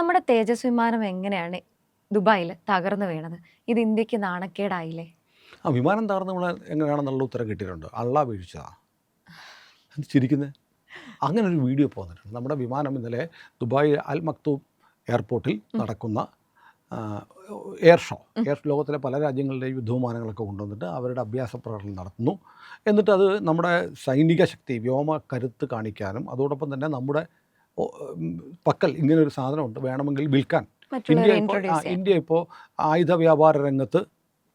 നമ്മുടെ തേജസ് വിമാനം എങ്ങനെയാണ് ദുബായിൽ തകർന്നു വീണത്? ഇത് ഇന്ത്യയ്ക്ക് നാണക്കേടായില്ലേ? ആ വിമാനം തകർന്നു വീണാൽ എങ്ങനെയാണെന്നുള്ള ഉത്തരം കിട്ടിയിട്ടുണ്ട്. അള്ള വീഴ്ചതാണ് ചിരിക്കുന്നത് അങ്ങനെ ഒരു വീഡിയോ പോന്നിട്ടുണ്ട്. നമ്മുടെ വിമാനം ഇന്നലെ ദുബായ് അൽ മക്തൂബ് എയർപോർട്ടിൽ നടക്കുന്ന എയർ ഷോ. എയർ ലോകത്തിലെ പല രാജ്യങ്ങളുടെയും യുദ്ധവിമാനങ്ങളൊക്കെ കൊണ്ടുവന്നിട്ട് അവരുടെ അഭ്യാസ പ്രകടനം നടത്തുന്നു. എന്നിട്ട് അത് നമ്മുടെ സൈനിക ശക്തി വ്യോമ കരുത്ത് കാണിക്കാനും അതോടൊപ്പം തന്നെ നമ്മുടെ പക്കൽ ഇങ്ങനൊരു സാധനമുണ്ട് വേണമെങ്കിൽ വിൽക്കാൻ. ഇന്ത്യ ഇപ്പോൾ ഇന്ത്യ ഇപ്പോൾ ആയുധ വ്യാപാര രംഗത്ത്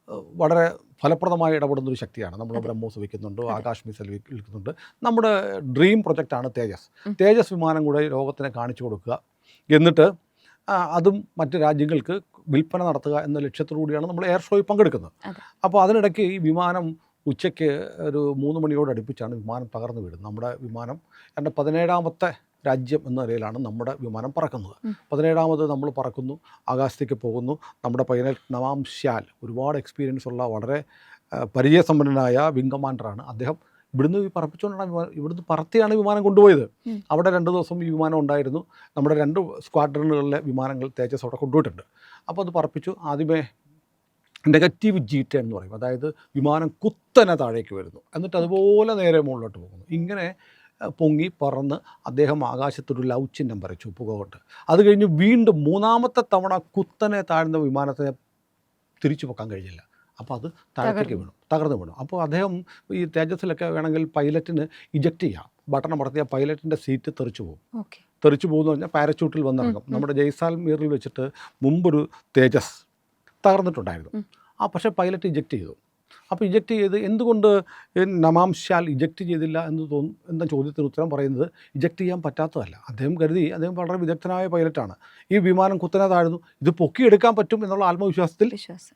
വളരെ ഫലപ്രദമായി ഇടപെടുന്ന ഒരു ശക്തിയാണ്. നമ്മൾ ബ്രഹ്മോസ് വിൽക്കുന്നുണ്ട്. ആകാശ് മിസൈൽ വിൽ- വിൽക്കുന്നുണ്ട്. നമ്മുടെ ഡ്രീം പ്രൊജക്റ്റാണ് തേജസ്. തേജസ് വിമാനം കൂടെ ലോകത്തിനെ കാണിച്ചു കൊടുക്കുക. എന്നിട്ട് അതും മറ്റ് രാജ്യങ്ങൾക്ക് വിൽപ്പന നടത്തുക എന്ന ലക്ഷ്യത്തോടുകൂടിയാണ് നമ്മൾ എയർ ഷോയിൽ പങ്കെടുക്കുന്നത്. അപ്പോൾ അതിനിടയ്ക്ക് ഈ വിമാനം ഉച്ചയ്ക്ക് ഒരു മൂന്ന് മണിയോട് അടുപ്പിച്ചാണ് വിമാനം തകർന്നു വീഴുന്നത്. നമ്മുടെ വിമാനം എന്റെ പതിനേഴാമത്തെ രാജ്യം എന്ന നിലയിലാണ് നമ്മുടെ വിമാനം പറക്കുന്നത്. പതിനേഴാമത് നമ്മൾ പറക്കുന്നു ആകാശത്തേക്ക് പോകുന്നു. നമ്മുടെ പൈലറ്റ് നവാം ശ്യാൽ ഒരുപാട് എക്സ്പീരിയൻസ് ഉള്ള വളരെ പരിചയസമ്പന്നനായ വിംഗ് കമാൻഡറാണ് അദ്ദേഹം ഇവിടുന്ന് പറപ്പിച്ചുകൊണ്ടാണ് വിമാനം ഇവിടുന്ന് പറത്തിയാണ് വിമാനം കൊണ്ടുപോയത്. അവിടെ രണ്ട് ദിവസം ഈ വിമാനം ഉണ്ടായിരുന്നു. നമ്മുടെ രണ്ട് സ്ക്വാഡ്രണുകളിലെ വിമാനങ്ങൾ തേജസ് അവിടെ കൊണ്ടുപോയിട്ടുണ്ട്. അപ്പോൾ അത് പറപ്പിച്ചു. ആദ്യമേ നെഗറ്റീവ് ജി ടെൻ എന്ന് പറയും. അതായത് വിമാനം കുത്തനെ താഴേക്ക് വരുന്നു. എന്നിട്ട് അതുപോലെ നേരെ മുകളിലോട്ട് പോകുന്നു. ഇങ്ങനെ പൊങ്ങി പറന്ന് അദ്ദേഹം ആകാശത്തൊരു ലവ് ചിഹ്നം വരച്ചു പുകവോട്ട് അത് കഴിഞ്ഞ് വീണ്ടും മൂന്നാമത്തെ തവണ കുത്തനെ താഴ്ന്ന വിമാനത്തെ തിരിച്ചു പൊക്കാൻ കഴിഞ്ഞില്ല. അപ്പോൾ അത് താഴത്തേക്ക്. വീണു. തകർന്നു വീണു. അപ്പോൾ അദ്ദേഹം ഈ തേജസ്സിലൊക്കെ വേണമെങ്കിൽ പൈലറ്റിന് ഇജക്റ്റ് ചെയ്യാം. ബട്ടൺ അമർത്തിയ പൈലറ്റിന്റെ സീറ്റ് തെറിച്ചു പോകും. തെറിച്ചു പോകുന്നു പറഞ്ഞാൽ പാരച്യൂട്ടിൽ വന്നിറങ്ങും. നമ്മുടെ ജയ്സാൽമീറിൽ വെച്ചിട്ട് മുമ്പൊരു തേജസ് തകർന്നിട്ടുണ്ടായിരുന്നു. ആ പക്ഷേ പൈലറ്റ് ഇജക്റ്റ് ചെയ്തു. അപ്പോൾ ഇജക്റ്റ് ചെയ്ത് എന്തുകൊണ്ട് നമാംശാൽ നമാം ഇജക്റ്റ് ചെയ്തില്ല എന്ന് തോന്നും എന്ന ചോദ്യത്തിന് ഉത്തരം പറയുന്നത് ഇജക്റ്റ് ചെയ്യാൻ പറ്റാത്തതല്ല. അദ്ദേഹം കരുതി അദ്ദേഹം വളരെ വിദഗ്ധനായ പൈലറ്റാണ് ഈ വിമാനം കുത്തനെ താഴ്ന്നു. ഇത് പൊക്കിയെടുക്കാൻ പറ്റും എന്നുള്ള ആത്മവിശ്വാസത്തിൽ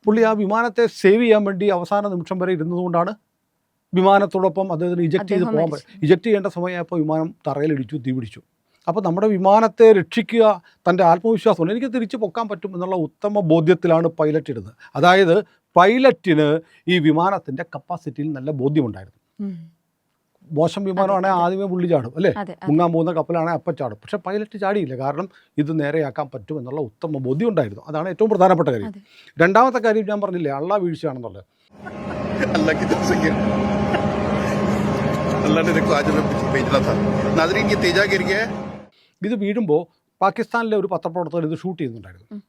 പുള്ളി ആ വിമാനത്തെ സേവ് ചെയ്യാൻ വേണ്ടി അവസാന നിമിഷം വരെ ഇരുന്നതുകൊണ്ടാണ് വിമാനത്തോടൊപ്പം അദ്ദേഹത്തിന് ഇജക്റ്റ് ചെയ്ത് പോകാൻ. ഇജക്റ്റ് ചെയ്യേണ്ട സമയമായപ്പോൾ വിമാനം തറയിലിടിച്ചു തീ പിടിച്ചു അപ്പോൾ നമ്മുടെ വിമാനത്തെ രക്ഷിക്കുക തൻ്റെ ആത്മവിശ്വാസമുണ്ട് എനിക്ക് തിരിച്ച് പൊക്കാൻ പറ്റും എന്നുള്ള ഉത്തമ ബോധ്യത്തിലാണ് പൈലറ്റ് ഇടുന്നത് അതായത് പൈലറ്റിന് ഈ വിമാനത്തിൻ്റെ കപ്പാസിറ്റിയിൽ നല്ല ബോധ്യമുണ്ടായിരുന്നു ഉം. മോശം വിമാനമാണെങ്കിൽ അതെ. ആദ്യമേ പുള്ളി ചാടും അല്ലേ അതെ അതെ. മുങ്ങാൻ പോകുന്ന കപ്പലാണെങ്കിൽ അപ്പം ചാടും പക്ഷേ പൈലറ്റ് ചാടിയില്ല കാരണം ഇത് നേരെയാക്കാൻ പറ്റും എന്നുള്ള ഉത്തമ ബോധ്യം ഉണ്ടായിരുന്നു അതാണ് ഏറ്റവും പ്രധാനപ്പെട്ട കാര്യം അതെ. രണ്ടാമത്തെ കാര്യം ഞാൻ പറഞ്ഞില്ലേ അള്ള വീഴ്ചയാണെന്നുള്ളത് अल्लाह की तरफ से गिर अल्लाह ने देखो आज हमें भेजना था नाजरीन ये तेजा गिर गया है ഇത് വീഴുമ്പോൾ പാകിസ്ഥാനിലെ ഒരു പത്രപ്രവർത്തകർ ഇത് ഷൂട്ട് ചെയ്യുന്നുണ്ടായിരുന്നു.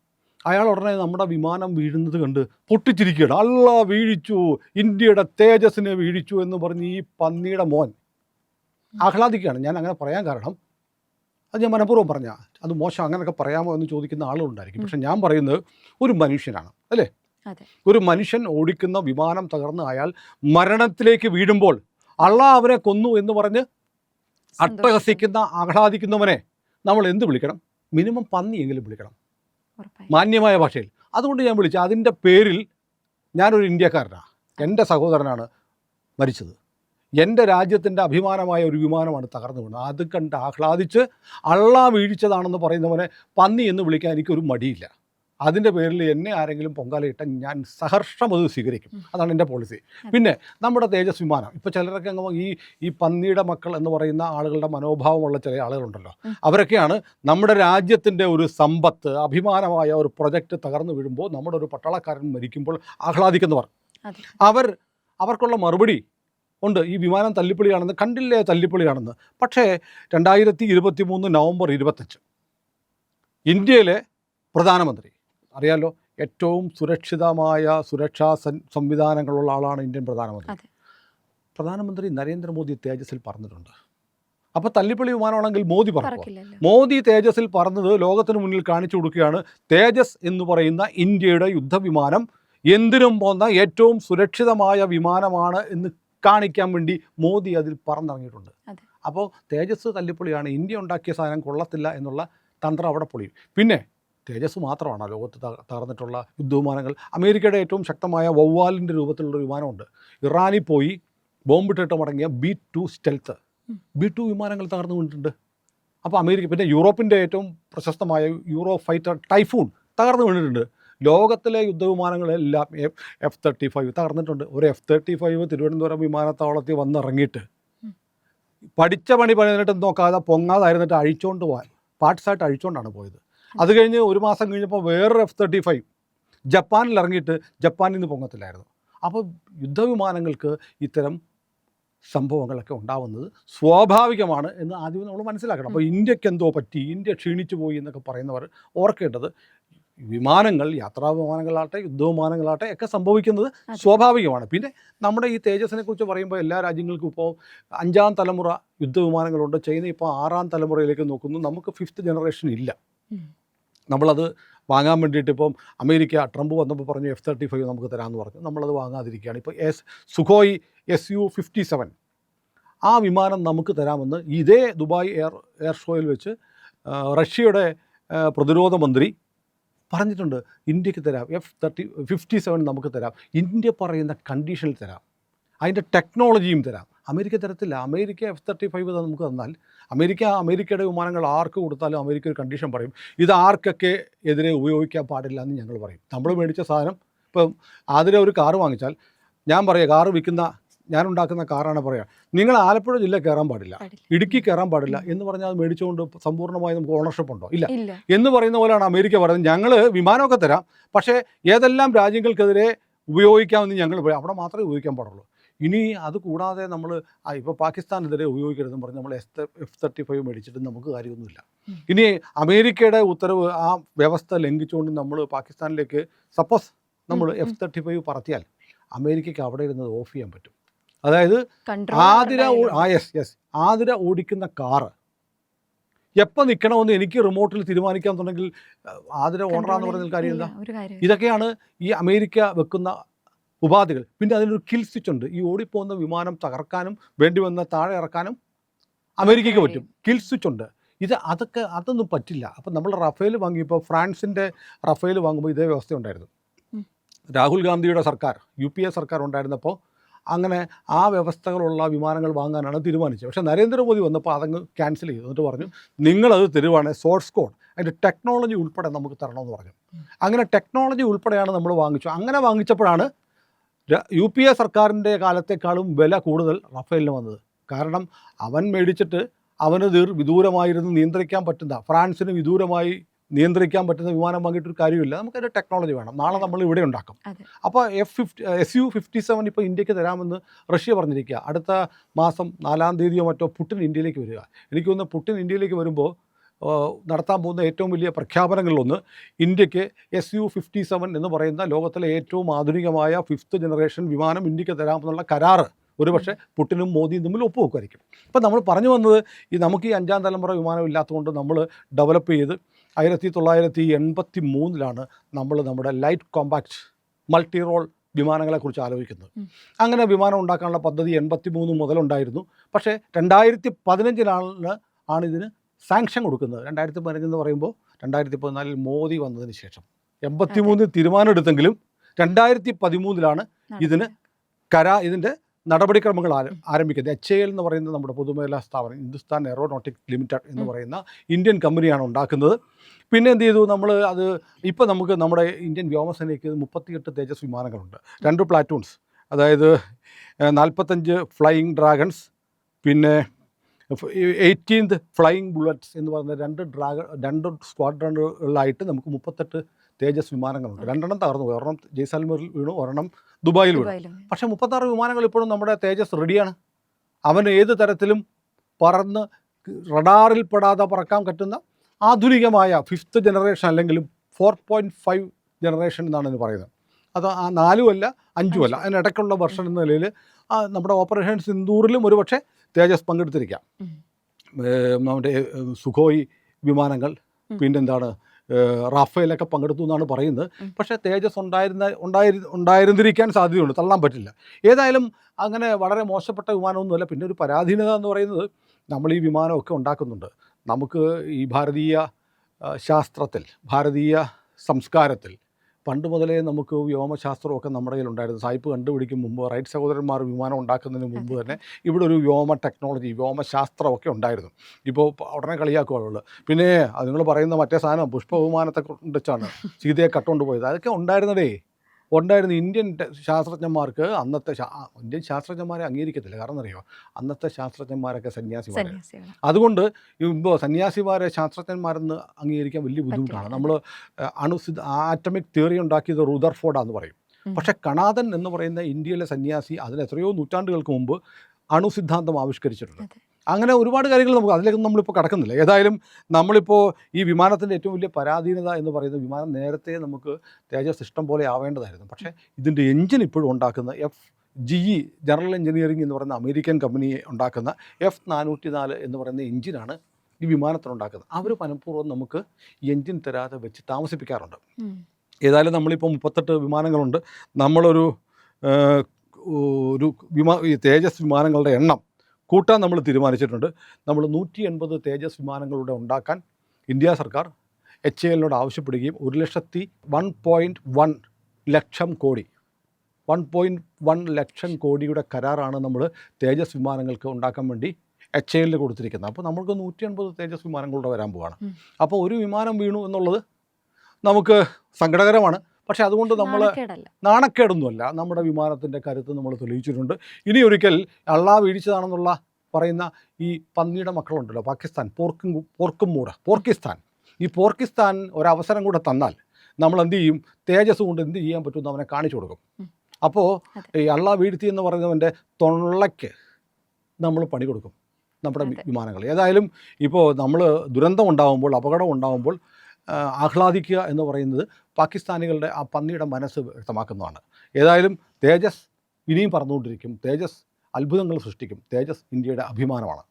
അയാൾ ഉടനെ നമ്മുടെ വിമാനം വീഴുന്നത് കണ്ട് പൊട്ടിച്ചിരിക്കുകയാണ്. അല്ല വീഴിച്ചു. ഇന്ത്യയുടെ തേജസ്സിനെ വീഴിച്ചു എന്ന് പറഞ്ഞ് ഈ പന്നിയുടെ മോൻ ആഹ്ലാദിക്കുകയാണ്. ഞാൻ അങ്ങനെ പറയാൻ കാരണം അത് ഞാൻ മനഃപൂർവം പറഞ്ഞ അത് മോശം അങ്ങനെയൊക്കെ പറയാമോ എന്ന് ചോദിക്കുന്ന ആളുകളുണ്ടായിരിക്കും പക്ഷെ ഞാൻ പറയുന്നത് ഒരു മനുഷ്യനാണ് അല്ലേ? ഒരു മനുഷ്യൻ ഓടിക്കുന്ന വിമാനം തകർന്ന് അയാൾ മരണത്തിലേക്ക് വീഴുമ്പോൾ അള്ള അവരെ കൊന്നു എന്ന് പറഞ്ഞ് അട്ടഹസിക്കുന്ന ആഹ്ലാദിക്കുന്നവനെ നമ്മൾ എന്ത് വിളിക്കണം? മിനിമം പന്നിയെങ്കിലും വിളിക്കണം. മാന്യമായ ഭാഷയിൽ. അതുകൊണ്ട് ഞാൻ വിളിച്ചു അതിന്റെ പേരിൽ ഞാനൊരു ഇന്ത്യക്കാരനാണ് എന്റെ സഹോദരനാണ് മരിച്ചത്. എന്റെ രാജ്യത്തിന്റെ അഭിമാനമായ ഒരു വിമാനമാണ് തകർന്നു വീണത്. അത് കണ്ട് ആഹ്ലാദിച്ച് അള്ളാ വീഴ്ചതാണെന്ന് പറയുന്നവനെ പന്നി എന്ന് വിളിക്കാൻ എനിക്കൊരു മടിയില്ല. അതിന്റെ പേരിൽ എന്നെ ആരെങ്കിലും പൊങ്കാലയിട്ട ഞാൻ സഹർഷം അത് സ്വീകരിക്കും. അതാണ് എന്റെ പോളിസി പിന്നെ നമ്മുടെ തേജസ് വിമാനം. ഇപ്പോൾ ചിലരൊക്കെ അങ്ങ് ഈ ഈ പന്നിയുടെ മക്കൾ എന്ന് പറയുന്ന ആളുകളുടെ മനോഭാവമുള്ള ചില ആളുകളുണ്ടല്ലോ. അവരൊക്കെയാണ് നമ്മുടെ രാജ്യത്തിന്റെ ഒരു സമ്പത്ത് അഭിമാനമായ ഒരു പ്രൊജക്റ്റ് തകർന്നു വീഴുമ്പോൾ നമ്മുടെ ഒരു പട്ടാളക്കാരൻ മരിക്കുമ്പോൾ ആഹ്ലാദിക്കുന്നവർ. അവർ അവർക്കുള്ള മറുപടി ഉണ്ട്. ഈ വിമാനം തല്ലിപ്പൊളിയാണെന്ന് കണ്ടില്ലേ തല്ലിപ്പൊളിയാണെന്ന്. പക്ഷേ രണ്ടായിരത്തി ഇരുപത്തി മൂന്ന് നവംബർ ഇരുപത്തഞ്ച് ഇന്ത്യയിലെ പ്രധാനമന്ത്രി അറിയാലോ ഏറ്റവും സുരക്ഷിതമായ സുരക്ഷാ സംവിധാനങ്ങളുള്ള ആളാണ് ഇന്ത്യൻ പ്രധാനമന്ത്രി. പ്രധാനമന്ത്രി നരേന്ദ്രമോദി തേജസ്സിൽ പറഞ്ഞിട്ടുണ്ട് അപ്പോൾ തല്ലിപ്പള്ളി വിമാനമാണെങ്കിൽ മോദി പറഞ്ഞു മോദി തേജസ്സിൽ പറഞ്ഞത് ലോകത്തിന് മുന്നിൽ കാണിച്ചു കൊടുക്കുകയാണ് തേജസ് എന്ന് പറയുന്ന ഇന്ത്യയുടെ യുദ്ധവിമാനം. എന്തിനും പോന്ന ഏറ്റവും സുരക്ഷിതമായ വിമാനമാണ് എന്ന് കാണിക്കാൻ വേണ്ടി മോദി അതിൽ പറന്നിറങ്ങിയിട്ടുണ്ട്. അപ്പോൾ തേജസ് തല്ലിപ്പൊളിയാണ് ഇന്ത്യ ഉണ്ടാക്കിയ സാധനം കൊള്ളത്തില്ല എന്നുള്ള തന്ത്രം അവിടെ പൊളിയും. പിന്നെ തേജസ് മാത്രമാണ് ലോകത്ത് തകർന്നിട്ടുള്ള യുദ്ധവിമാനങ്ങൾ. അമേരിക്കയുടെ ഏറ്റവും ശക്തമായ വവ്വാലിന്റെ രൂപത്തിലുള്ള ഒരു വിമാനമുണ്ട്. ഇറാനിൽ പോയി ബോംബിട്ടിട്ട് മടങ്ങിയ B two stealth. B two വിമാനങ്ങൾ തകർന്നു വീണിട്ടുണ്ട്. അപ്പോൾ അമേരിക്ക പിന്നെ യൂറോപ്പിന്റെ ഏറ്റവും പ്രശസ്തമായ യൂറോ ഫൈറ്റർ ടൈഫൂൺ തകർന്നു വീണിട്ടുണ്ട്. ലോകത്തിലെ യുദ്ധവിമാനങ്ങളെല്ലാം എഫ് തേർട്ടി ഫൈവ് തകർന്നിട്ടുണ്ട്. ഒരു എഫ് തേർട്ടി ഫൈവ് തിരുവനന്തപുരം വിമാനത്താവളത്തിൽ വന്നിറങ്ങിയിട്ട്. പഠിച്ച പണി പണിതിട്ട് നോക്കാതെ പൊങ്ങാതായിരുന്നിട്ട് അഴിച്ചുകൊണ്ട് പോകാൻ പാർട്സായിട്ട് അഴിച്ചുകൊണ്ടാണ് പോയത്. അത് കഴിഞ്ഞ് ഒരു മാസം കഴിഞ്ഞപ്പോൾ വേറൊരു എഫ് തേർട്ടി ഫൈവ് ജപ്പാനിൽ ഇറങ്ങിയിട്ട് ജപ്പാനിൽ നിന്ന് പൊങ്ങത്തില്ലായിരുന്നു അപ്പോൾ യുദ്ധവിമാനങ്ങൾക്ക് ഇത്തരം സംഭവങ്ങളൊക്കെ ഉണ്ടാവുന്നത് സ്വാഭാവികമാണ് എന്ന് ആദ്യം നമ്മൾ മനസ്സിലാക്കണം. അപ്പോൾ ഇന്ത്യയ്ക്ക് എന്തോ പറ്റി? ഇന്ത്യ ക്ഷീണിച്ചു പോയി എന്നൊക്കെ പറയുന്നവർ ഓർക്കേണ്ടത് വിമാനങ്ങൾ യാത്രാ വിമാനങ്ങളാട്ടെ യുദ്ധവിമാനങ്ങളാട്ടെ ഒക്കെ സംഭവിക്കുന്നത് സ്വാഭാവികമാണ്. പിന്നെ നമ്മുടെ ഈ തേജസിനെ കുറിച്ച് പറയുമ്പോൾ എല്ലാ രാജ്യങ്ങൾക്കും ഇപ്പോൾ അഞ്ചാം തലമുറ യുദ്ധവിമാനങ്ങളുണ്ട്. ചൈന ഇപ്പോൾ ആറാം തലമുറയിലേക്ക് നോക്കുന്നു. നമുക്ക് ഫിഫ്ത്ത് ജനറേഷൻ ഇല്ല. നമ്മളത് വാങ്ങാൻ വേണ്ടിയിട്ട് ഇപ്പം അമേരിക്ക ട്രംപ് വന്നപ്പോൾ പറഞ്ഞു എഫ് തേർട്ടി ഫൈവ് നമുക്ക് തരാമെന്ന് പറഞ്ഞു. നമ്മളത് വാങ്ങാതിരിക്കുകയാണ്. ഇപ്പോൾ S Sukhoi S U fifty seven ആ വിമാനം നമുക്ക് തരാമെന്ന് ഇതേ ദുബായ് എയർ എയർ ഷോയിൽ വെച്ച് റഷ്യയുടെ പ്രതിരോധ മന്ത്രി പറഞ്ഞിട്ടുണ്ട്. ഇന്ത്യയ്ക്ക് തരാം. എഫ് തേർട്ടി ഫിഫ്റ്റി സെവൻ നമുക്ക് തരാം. ഇന്ത്യ പറയുന്ന കണ്ടീഷനിൽ തരാം. അതിന്റെ ടെക്നോളജിയും തരാം. അമേരിക്ക തരത്തില്ല. അമേരിക്ക എഫ് തേർട്ടി ഫൈവ് നമുക്ക് തന്നാൽ അമേരിക്ക അമേരിക്കയുടെ വിമാനങ്ങൾ ആർക്ക് കൊടുത്താലും അമേരിക്ക ഒരു കണ്ടീഷൻ പറയും. ഇത് ആർക്കൊക്കെ എതിരെ ഉപയോഗിക്കാൻ പാടില്ല എന്ന് ഞങ്ങൾ പറയും. നമ്മൾ മേടിച്ച സാധനം ഇപ്പം ആതിരെ ഒരു കാറ് വാങ്ങിച്ചാൽ ഞാൻ പറയാം കാറ് വിൽക്കുന്ന ഞാൻ ഉണ്ടാക്കുന്ന കാറാണ് പറയുക നിങ്ങൾ ആലപ്പുഴ ജില്ല കയറാൻ പാടില്ല. ഇടുക്കി കയറാൻ പാടില്ല എന്ന് പറഞ്ഞാൽ അത് മേടിച്ചുകൊണ്ട് സമ്പൂർണമായി നമുക്ക് ഓണർഷിപ്പ് ഉണ്ടോ? ഇല്ല. എന്ന് പറയുന്ന പോലെയാണ് അമേരിക്ക പറയുന്നത്. ഞങ്ങൾ വിമാനമൊക്കെ തരാം പക്ഷേ ഏതെല്ലാം രാജ്യങ്ങൾക്കെതിരെ ഉപയോഗിക്കാമെന്ന് ഞങ്ങൾ പറയും. അവിടെ മാത്രമേ ഉപയോഗിക്കാൻ പാടുള്ളൂ. ഇനി അത് കൂടാതെ നമ്മൾ ഇപ്പോൾ പാകിസ്ഥാനെതിരെ ഉപയോഗിക്കരുതെന്ന് പറഞ്ഞ് നമ്മൾ എസ് എഫ് തേർട്ടി ഫൈവ് മേടിച്ചിട്ട് നമുക്ക് കാര്യമൊന്നുമില്ല. ഇനി അമേരിക്കയുടെ ഉത്തരവ് ആ വ്യവസ്ഥ ലംഘിച്ചുകൊണ്ട് നമ്മൾ പാകിസ്ഥാനിലേക്ക് സപ്പോസ് നമ്മൾ. എഫ് തേർട്ടി ഫൈവ് പറത്തിയാൽ അമേരിക്കയ്ക്ക് അവിടെ ഇരുന്നത് ഓഫ് ചെയ്യാൻ പറ്റും. അതായത് ആതിര ആ എസ് എസ് ആതിര ഓടിക്കുന്ന കാറ് എപ്പോൾ നിൽക്കണമെന്ന് എനിക്ക് റിമോട്ടിൽ തീരുമാനിക്കാന്നുണ്ടെങ്കിൽ അഹ് ആതിര ഓണറാന്ന് പറഞ്ഞ കാര്യമില്ല ഇതൊക്കെയാണ് ഈ അമേരിക്ക വെക്കുന്ന ഉപാധികൾ. പിന്നെ അതിനൊരു കിൽ സ്വിച്ച് ഉണ്ട്. ഈ ഓടിപ്പോകുന്ന വിമാനം തകർക്കാനും വേണ്ടി വന്ന താഴെ ഇറക്കാനും അമേരിക്കയ്ക്ക് പറ്റും. കിൽ സ്വിച്ച് ഉണ്ട്. ഇത് അതൊക്കെ അതൊന്നും പറ്റില്ല. അപ്പം നമ്മൾ റഫേൽ വാങ്ങിയപ്പോൾ ഫ്രാൻസിന്റെ റഫേൽ വാങ്ങുമ്പോൾ ഇതേ വ്യവസ്ഥ ഉണ്ടായിരുന്നു. രാഹുൽ ഗാന്ധിയുടെ സർക്കാർ യു പി എ സർക്കാർ ഉണ്ടായിരുന്നപ്പോൾ അങ്ങനെ ആ വ്യവസ്ഥകളുള്ള വിമാനങ്ങൾ വാങ്ങാനാണ് തീരുമാനിച്ചത്. പക്ഷേ നരേന്ദ്രമോദി വന്നപ്പോൾ അതങ്ങ് ക്യാൻസൽ ചെയ്തു. എന്നിട്ട് പറഞ്ഞു നിങ്ങളത് തരുവാണെ സോഴ്സ് കോഡ് അതിന്റെ ടെക്നോളജി ഉൾപ്പെടെ നമുക്ക് തരണമെന്ന് പറഞ്ഞു. അങ്ങനെ ടെക്നോളജി ഉൾപ്പെടെയാണ് നമ്മൾ വാങ്ങിച്ചു അങ്ങനെ വാങ്ങിച്ചപ്പോഴാണ് യു പി എ സർക്കാരിന്റെ കാലത്തെക്കാളും വില കൂടുതൽ റഫേലിന് വന്നത്. കാരണം അവൻ മേടിച്ചിട്ട് അവന് ദീർ വിദൂരമായിരുന്നു നിയന്ത്രിക്കാൻ പറ്റുന്ന ഫ്രാൻസിന് വിദൂരമായി നിയന്ത്രിക്കാൻ പറ്റുന്ന വിമാനം വാങ്ങിയിട്ട് ഒരു കാര്യമില്ല. നമുക്കതിന്റെ ടെക്നോളജി വേണം. നാളെ നമ്മൾ ഇവിടെ ഉണ്ടാക്കും. അപ്പോൾ F fifty S U fifty seven ഇപ്പോൾ ഇന്ത്യയ്ക്ക് തരാമെന്ന് റഷ്യ പറഞ്ഞിരിക്കുക. അടുത്ത മാസം നാലാം തീയതിയോ മറ്റോ പുട്ടിൻ ഇന്ത്യയിലേക്ക് വരിക. എനിക്ക് തോന്നുന്നു പുട്ടിൻ ഇന്ത്യയിലേക്ക് വരുമ്പോൾ നടത്താൻ പോകുന്ന ഏറ്റവും വലിയ പ്രഖ്യാപനങ്ങളിലൊന്ന് ഇന്ത്യയ്ക്ക് എസ് യു ഫിഫ്റ്റി സെവൻ എന്ന് പറയുന്ന ലോകത്തിലെ ഏറ്റവും ആധുനികമായ ഫിഫ്ത്ത് ജനറേഷൻ വിമാനം ഇന്ത്യയ്ക്ക് തരാമെന്നുള്ള കരാറ്. ഒരുപക്ഷെ പുട്ടിനും മോദിയും തമ്മിൽ ഒപ്പുവെക്കുമായിരിക്കും. ഇപ്പം നമ്മൾ പറഞ്ഞു വന്നത് ഈ നമുക്ക് ഈ അഞ്ചാം തലമുറ വിമാനം ഇല്ലാത്തതുകൊണ്ട് നമ്മൾ ഡെവലപ്പ് ചെയ്ത് ആയിരത്തി തൊള്ളായിരത്തി എൺപത്തി മൂന്നിലാണ് നമ്മൾ നമ്മുടെ ലൈറ്റ് കോമ്പാക്ട് മൾട്ടി റോൾ വിമാനങ്ങളെക്കുറിച്ച് ആലോചിക്കുന്നത്. അങ്ങനെ വിമാനം ഉണ്ടാക്കാനുള്ള പദ്ധതി എൺപത്തി മൂന്ന് മുതലുണ്ടായിരുന്നു. പക്ഷേ രണ്ടായിരത്തി പതിനഞ്ചിലാണ് ആണ് ഇതിന് സാങ്ഷൻ കൊടുക്കുന്നത്. രണ്ടായിരത്തി പതിനഞ്ച് എന്ന് പറയുമ്പോൾ രണ്ടായിരത്തി പതിനാലിൽ മോദി വന്നതിന് ശേഷം. എൺപത്തി മൂന്നിൽ തീരുമാനം എടുത്തെങ്കിലും രണ്ടായിരത്തി പതിമൂന്നിലാണ് ഇതിന് കരാ ഇതിന്റെ നടപടിക്രമങ്ങൾ ആര- ആരംഭിക്കുന്നത്. എച്ച് എ എൽ എന്ന് പറയുന്ന നമ്മുടെ പൊതുമേഖലാ സ്ഥാപനം ഹിന്ദുസ്ഥാൻ എയറോനോട്ടിക് ലിമിറ്റഡ് എന്ന് പറയുന്ന ഇന്ത്യൻ കമ്പനിയാണ് ഉണ്ടാക്കുന്നത്. പിന്നെ എന്ത് ചെയ്തു? നമ്മൾ അത് ഇപ്പോൾ നമുക്ക് നമ്മുടെ ഇന്ത്യൻ വ്യോമസേനയ്ക്ക് മുപ്പത്തിയെട്ട് തേജസ് വിമാനങ്ങളുണ്ട്. രണ്ട് പ്ലാറ്റൂൺസ്. അതായത് നാൽപ്പത്തഞ്ച് ഫ്ലൈയിങ് ഡ്രാഗൺസ് പിന്നെ എയ്റ്റീൻത് ഫ്ലൈയിങ് ബുള്ളറ്റ്സ് എന്ന് പറയുന്ന രണ്ട് ഡ്രാഗ രണ്ട് സ്ക്വാഡ്രണുകളായിട്ട് നമുക്ക് മുപ്പത്തെട്ട് തേജസ് വിമാനങ്ങളുണ്ട്. രണ്ടെണ്ണം തകർന്നു പോയി. ഒരെണ്ണം ജയ്സാൽമീറിൽ വീണു ഒരെണ്ണം ദുബായിൽ വീണു. പക്ഷെ മുപ്പത്താറ് വിമാനങ്ങൾ ഇപ്പോഴും നമ്മുടെ തേജസ് റെഡിയാണ് അവന് ഏത് തരത്തിലും പറന്ന് റഡാറിൽ പെടാതെ പറക്കാൻ പറ്റുന്ന ആധുനികമായ ഫിഫ്ത്ത് ജനറേഷൻ അല്ലെങ്കിൽ ഫോർ പോയിന്റ് ഫൈവ് ജനറേഷൻ എന്നാണ് എന്ന് പറയുന്നത്. അത് ആ നാലുമല്ല അഞ്ചുമല്ല അതിനിടയ്ക്കുള്ള വെർഷൻ എന്ന നിലയിൽ നമ്മുടെ ഓപ്പറേഷൻ സിന്ദൂറിലും ഒരു പക്ഷേ തേജസ് പങ്കെടുത്തിരിക്കാം. നമ്മുടെ സുഖോയ് വിമാനങ്ങൾ. പിന്നെന്താണ് റാഫേലൊക്കെ പങ്കെടുത്തു എന്നാണ് പറയുന്നത്. പക്ഷെ പക്ഷേ തേജസ് ഉണ്ടായിരുന്ന ഉണ്ടായിരു ഉണ്ടായിരുന്നിരിക്കാൻ സാധ്യതയുണ്ട്. തള്ളാൻ പറ്റില്ല. ഏതായാലും അങ്ങനെ വളരെ മോശപ്പെട്ട വിമാനമൊന്നുമല്ല. പിന്നെ ഒരു പരാധീനത എന്ന് പറയുന്നത് നമ്മൾ ഈ വിമാനമൊക്കെ ഉണ്ടാക്കുന്നുണ്ട്. നമുക്ക് ഈ ഭാരതീയ ശാസ്ത്രത്തിൽ ഭാരതീയ സംസ്കാരത്തിൽ പണ്ട് മുതലേ നമുക്ക് വ്യോമശാസ്ത്രമൊക്കെ നമ്മുടെ കയ്യിലുണ്ടായിരുന്നു. സായിപ്പ് കണ്ടുപിടിക്കും മുമ്പ് റൈറ്റ് സഹോദരന്മാർ വിമാനം ഉണ്ടാക്കുന്നതിന് മുമ്പ് തന്നെ ഇവിടെ ഒരു വ്യോമ ടെക്നോളജി വ്യോമശാസ്ത്രമൊക്കെ ഉണ്ടായിരുന്നു. ഇപ്പോൾ ഉടനെ കളിയാക്കുവാളുള്ളത് പിന്നെ നിങ്ങൾ പറയുന്ന മറ്റേ സാധനം പുഷ്പവിമാനത്തെ കുറിച്ചാണ് സീതയെ കട്ടുകൊണ്ട് പോയത്. അതൊക്കെ ഉണ്ടായിരുന്നതേ ഉണ്ടായിരുന്ന ഇന്ത്യൻ ശാസ്ത്രജ്ഞന്മാർക്ക് അന്നത്തെ ഇന്ത്യൻ ശാസ്ത്രജ്ഞന്മാരെ അംഗീകരിക്കത്തില്ല. കാരണം അറിയോ അന്നത്തെ ശാസ്ത്രജ്ഞന്മാരൊക്കെ സന്യാസി അതുകൊണ്ട് ഇപ്പോൾ സന്യാസിമാരെ ശാസ്ത്രജ്ഞന്മാരെന്ന് അംഗീകരിക്കാൻ വലിയ ബുദ്ധിമുട്ടാണ്. നമ്മൾ അണുസിദ്ധ ആറ്റമിക് തിയറി ഉണ്ടാക്കിയത് റുദർഫോർഡാന്ന് പറയും. പക്ഷേ കണാദൻ എന്ന് പറയുന്ന ഇന്ത്യയിലെ സന്യാസി അതിന് എത്രയോ നൂറ്റാണ്ടുകൾക്ക് മുമ്പ് അണുസിദ്ധാന്തം ആവിഷ്കരിച്ചിട്ടുണ്ട്. അങ്ങനെ ഒരുപാട് കാര്യങ്ങൾ നമുക്ക് അതിലേക്കൊന്നും നമ്മളിപ്പോൾ കടക്കുന്നില്ല. ഏതായാലും നമ്മളിപ്പോൾ ഈ വിമാനത്തിന്റെ ഏറ്റവും വലിയ പരാധീനത എന്ന് പറയുന്നത് വിമാനം നേരത്തെ നമുക്ക് തേജസ് ഇഷ്ടം പോലെ ആവേണ്ടതായിരുന്നു. പക്ഷേ ഇതിന്റെ എഞ്ചിൻ ഇപ്പോഴും ഉണ്ടാക്കുന്ന F G E general engineering എന്ന് പറയുന്ന അമേരിക്കൻ കമ്പനി ഉണ്ടാക്കുന്ന എഫ് നാനൂറ്റി നാല് എന്ന് പറയുന്ന എഞ്ചിനാണ് ഈ വിമാനത്തിനുണ്ടാക്കുന്നത് അവർ മനഃപൂർവം നമുക്ക് എഞ്ചിൻ തരാതെ വെച്ച് താമസിപ്പിക്കാറുണ്ട്. ഏതായാലും നമ്മളിപ്പോൾ മുപ്പത്തെട്ട് വിമാനങ്ങളുണ്ട്. നമ്മളൊരു ഒരു വിമാ ഈ തേജസ് വിമാനങ്ങളുടെ എണ്ണം കൂട്ടാൻ നമ്മൾ തീരുമാനിച്ചിട്ടുണ്ട്. നമ്മൾ നൂറ്റി എൺപത് തേജസ് വിമാനങ്ങളുടെ ഉണ്ടാക്കാൻ ഇന്ത്യ സർക്കാർ എച്ച് എ എല്ലിനോട് ആവശ്യപ്പെടുകയും ഒരു ലക്ഷത്തി one point one lakh crore one point one ലക്ഷം കോടിയുടെ കരാറാണ് നമ്മൾ തേജസ് വിമാനങ്ങൾക്ക് ഉണ്ടാക്കാൻ വേണ്ടി എച്ച് എ എല്ലിൽ കൊടുത്തിരിക്കുന്നത്. അപ്പോൾ നമ്മൾക്ക് നൂറ്റി എൺപത് തേജസ് വിമാനങ്ങളുടെ വരാൻ പോവാണ്. അപ്പോൾ ഒരു വിമാനം വീണു എന്നുള്ളത് നമുക്ക് സങ്കടകരമാണ്. പക്ഷേ അതുകൊണ്ട് നമ്മൾ നാണക്കേടൊന്നുമല്ല. നമ്മുടെ വിമാനത്തിന്റെ കരുത്ത് നമ്മൾ തെളിയിച്ചിട്ടുണ്ട്. ഇനി ഒരിക്കൽ അള്ളാ വീഴിച്ചതാണെന്നുള്ള പറയുന്ന ഈ പന്നിയുടെ മക്കളുണ്ടല്ലോ പാകിസ്ഥാൻ പോർക്കും പോർക്കും മൂട പോർക്കിസ്ഥാൻ. ഈ പോർക്കിസ്ഥാൻ ഒരവസരം കൂടെ തന്നാൽ നമ്മൾ എന്ത് ചെയ്യും? തേജസ് കൊണ്ട് എന്ത് ചെയ്യാൻ പറ്റുമെന്ന് അവനെ കാണിച്ചു കൊടുക്കും. അപ്പോൾ ഈ അള്ളാ വീഴ്ത്തി എന്ന് പറയുന്നവന്റെ തൊള്ളയ്ക്ക് നമ്മൾ പണി കൊടുക്കും. നമ്മുടെ വിമാനങ്ങൾ ഏതായാലും ഇപ്പോൾ നമ്മൾ ദുരന്തം ഉണ്ടാകുമ്പോൾ അപകടം ഉണ്ടാകുമ്പോൾ ആഹ്ലാദിക്കുക എന്ന് പറയുന്നത് പാകിസ്ഥാനികളുടെ ആ പന്നിയുടെ മനസ്സ് വ്യക്തമാക്കുന്നതാണ്. ഏതായാലും തേജസ് ഇനിയും പറന്നുകൊണ്ടിരിക്കും. തേജസ് അത്ഭുതങ്ങൾ സൃഷ്ടിക്കും. തേജസ് ഇന്ത്യയുടെ അഭിമാനമാണ്.